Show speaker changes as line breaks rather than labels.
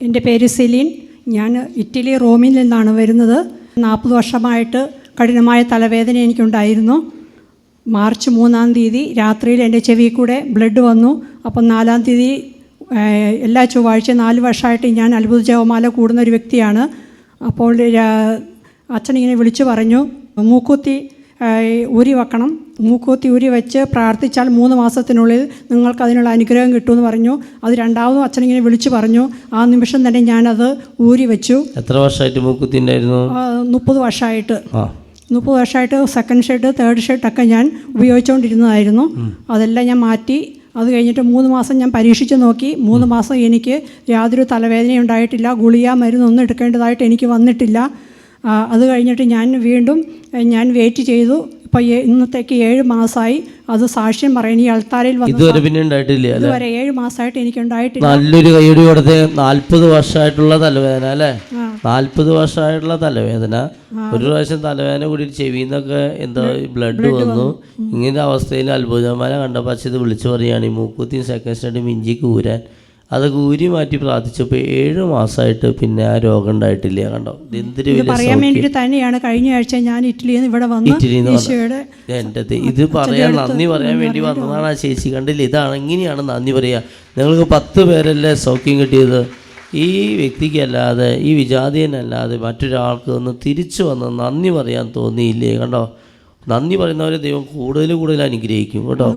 എന്റെ പേര് സെലീൻ. ഞാൻ ഇറ്റലി റോമിൽ നിന്നാണ് വരുന്നത്. നാൽപ്പത് വർഷമായിട്ട് കഠിനമായ തലവേദന എനിക്കുണ്ടായിരുന്നു. മാർച്ച് മൂന്നാം തീയതി രാത്രിയിൽ എന്റെ ചെവിയിൽ കൂടെ ബ്ലഡ് വന്നു. അപ്പം നാലാം തീയതി എല്ലാ ചൊവ്വാഴ്ച നാല് വർഷമായിട്ട് ഞാൻ അത്ഭുത ജവമാല കൂടുന്ന ഒരു വ്യക്തിയാണ്. അപ്പോൾ അച്ഛനിങ്ങനെ വിളിച്ചു പറഞ്ഞു മൂക്കുത്തി ഊരി വെക്കണം. മൂക്കുത്തി ഊരി വെച്ച് പ്രാർത്ഥിച്ചാൽ മൂന്ന് മാസത്തിനുള്ളിൽ നിങ്ങൾക്ക് അതിനുള്ള അനുഗ്രഹം കിട്ടുമെന്ന് പറഞ്ഞു. അത് രണ്ടാമതും അച്ഛനിങ്ങനെ വിളിച്ചു പറഞ്ഞു. ആ നിമിഷം തന്നെ ഞാനത് ഊരി വെച്ചു.
എത്ര വർഷമായിട്ട് മൂക്കുത്തി ഉണ്ടായിരുന്നു?
മുപ്പത് വർഷമായിട്ട്. മുപ്പത് വർഷമായിട്ട് സെക്കൻഡ് ഷർട്ട് തേർഡ് ഷർട്ടൊക്കെ ഞാൻ ഉപയോഗിച്ചുകൊണ്ടിരുന്നതായിരുന്നു അതെല്ലാം ഞാൻ മാറ്റി. അത് കഴിഞ്ഞിട്ട് മൂന്ന് മാസം ഞാൻ പരീക്ഷിച്ച് നോക്കി. മൂന്ന് മാസം എനിക്ക് യാതൊരു തലവേദനയും ഉണ്ടായിട്ടില്ല. ഗുളിക മരുന്നൊന്നും എടുക്കേണ്ടതായിട്ട് എനിക്ക് വന്നിട്ടില്ല. അത് കഴിഞ്ഞിട്ട് ഞാൻ വീണ്ടും ഞാൻ വെയിറ്റ് ചെയ്തു. ഇപ്പോൾ ഇന്നത്തേക്ക് ഏഴ് മാസമായി അത് സാക്ഷ്യം പറയാൻ ഈ അൾത്താരയിൽ
ഇതുവരെ പിന്നെ ഉണ്ടായിട്ടില്ല അല്ലേ?
ഇതുവരെ ഏഴ് മാസമായിട്ട് എനിക്ക് ഉണ്ടായിട്ടില്ല
നല്ലൊരു കൈയടി കൊടുത്ത് നാൽപ്പത് വർഷമായിട്ടുള്ള തലവേദന അല്ലേ? നാൽപ്പത് വർഷമായിട്ടുള്ള തലവേദന. ഒരു പ്രാവശ്യം തലവേദന കൂടി ചെവിന്നൊക്കെ എന്താ ബ്ലഡ് വന്നു. ഇങ്ങനെ അവസ്ഥയിൽ അത്ഭുതമാനെ കണ്ടപ്പോൾ അച്ഛത് വിളിച്ചു പറയുകയാണ് ഈ മൂക്കുത്തിയും സെക്കൻഡ് സ്റ്റഡി ഇഞ്ചിക്ക് ഊരാൻ അതൊക്കെ ഊരി മാറ്റി പ്രാർത്ഥിച്ചപ്പോൾ ഏഴ് മാസമായിട്ട് പിന്നെ ആ രോഗം ഉണ്ടായിട്ടില്ല കണ്ടോ? എന്തൊരു
പറയാൻ വേണ്ടിയിട്ട് തന്നെയാണ് കഴിഞ്ഞ ആഴ്ച ഞാൻ ഇറ്റലിയിൽ നിന്ന് ഇവിടെ വന്ന്
ഇറ്റലിയിൽ നിന്ന് എന്റെ ഇത് പറയാൻ നന്ദി പറയാൻ വേണ്ടി വന്നതാണ് ആ ചേച്ചി കണ്ടില്ല? ഇതാണ് ഇങ്ങനെയാണ് നന്ദി പറയുക നിങ്ങൾക്ക് പത്ത് പേരല്ലേ സൗഖ്യം കിട്ടിയത്? ഈ വ്യക്തിക്കല്ലാതെ ഈ വിജാതിയനല്ലാതെ മറ്റൊരാൾക്ക് ഒന്ന് തിരിച്ചു വന്ന് നന്ദി പറയാൻ തോന്നിയില്ലേ? കണ്ടോ? നന്ദി പറയുന്നവരെ ദൈവം കൂടുതൽ കൂടുതൽ അനുഗ്രഹിക്കും കേട്ടോ.